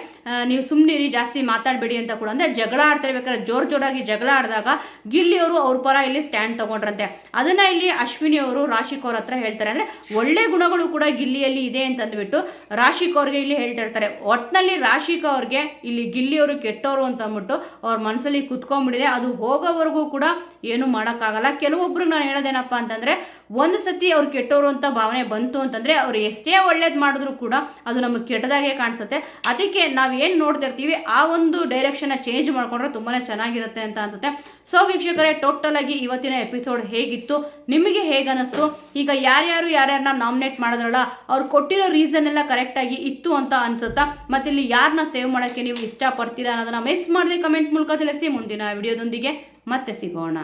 ನೀವು ಸುಮ್ಮನಿರಿ ಜಾಸ್ತಿ ಮಾತಾಡಬೇಡಿ ಅಂತ ಕೂಡ. ಅಂದರೆ ಜಗಳ ಆಡ್ತಿರ್ಬೇಕಾದ್ರೆ ಜೋರು ಜೋರಾಗಿ ಜಗಳ ಆಡಿದಾಗ ಗಿಲ್ಲಿ ಅವರು ಅವ್ರ ಪರ ಇಲ್ಲಿ ಸ್ಟ್ಯಾಂಡ್ ತಗೊಂಡ್ರಂತೆ. ಅದನ್ನ ಇಲ್ಲಿ ಅಶ್ವಿನಿ ಅವರು, ರಾಶಿಕ್ ಅವ್ರ ಹತ್ರ ಹೇಳ್ತಾರೆ. ಅಂದ್ರೆ ಒಳ್ಳೆ ಗುಣಗಳು ಕೂಡ ಗಿಲ್ಲಿಯಲ್ಲಿ ಇದೆ ಅಂತ ಅಂದ್ಬಿಟ್ಟು ರಾಶಿಕ್ ಅವ್ರಿಗೆ ಇಲ್ಲಿ ಹೇಳ್ತಾ ಇರ್ತಾರೆ. ಒಟ್ಟಿನಲ್ಲಿ ರಾಶಿಕ್ ಅವ್ರಿಗೆ ಇಲ್ಲಿ ಗಿಲ್ಲಿಯವರು ಕೆಟ್ಟವರು ಅಂತ ಅಂದ್ಬಿಟ್ಟು ಅವ್ರ ಮನಸ್ಸಲ್ಲಿ ಕುತ್ಕೊಂಡ್ಬಿಟ್ಟಿದೆ. ಅದು ಹೋಗೋವರೆಗೂ ಕೂಡ ಏನು ಮಾಡೋಕ್ಕಾಗಲ್ಲ. ಕೆಲವೊಬ್ರಿಗೆ ನಾನು ಹೇಳೋದೇನಪ್ಪ ಅಂತಂದರೆ, ಒಂದು ಸತಿ ಅವ್ರು ಕೆಟ್ಟವರು ಅಂತ ಭಾವನೆ ಬಂತು ಅಂತಂದರೆ, ಅವ್ರು ಎಷ್ಟೇ ಒಳ್ಳೇದು ಮಾಡಿದ್ರು ಕೂಡ ಅದು ನಮಗೆ ಕೆಟ್ಟದಾಗೆ ಕಾಣಿಸುತ್ತೆ. ಅದಕ್ಕೆ ನಾವು ಏನು ನೋಡ್ತಿರ್ತೀವಿ ಆ ಒಂದು ಡೈರೆಕ್ಷನ್ನ ಚೇಂಜ್ ಮಾಡಿಕೊಂಡ್ರೆ ತುಂಬಾ ಚೆನ್ನಾಗಿರುತ್ತೆ ಅಂತ ಅನ್ಸುತ್ತೆ. ಸೊ ವೀಕ್ಷಕರೇ ಟೋಟಲ್ ಆಗಿ ಇವತ್ತಿನ ಎಪಿಸೋಡ್ ಹೇಗಿತ್ತು, ನಿಮಗೆ ಹೇಗೆ ಅನ್ನಿಸ್ತು ಈಗ ಯಾರ್ಯಾರು ಯಾರ್ಯಾರನ್ನ ನಾಮಿನೇಟ್ ಮಾಡಿದ್ರಲ್ಲ, ಅವ್ರು ಕೊಟ್ಟಿರೋ ರೀಸನ್ ಎಲ್ಲ ಕರೆಕ್ಟಾಗಿ ಇತ್ತು ಅಂತ ಅನ್ಸುತ್ತಾ? ಮತ್ತಿಲ್ಲಿ ಯಾರನ್ನ ಸೇವ್ ಮಾಡೋಕ್ಕೆ ನೀವು ಇಷ್ಟಪಡ್ತೀರಾ ಅನ್ನೋದನ್ನ ಮಿಸ್ ಮಾಡದೆ ಕಮೆಂಟ್ ಮೂಲಕ ತಿಳಿಸಿ. ಮುಂದಿನ ವಿಡಿಯೋದೊಂದಿಗೆ ಮತ್ತೆ ಸಿಗೋಣ.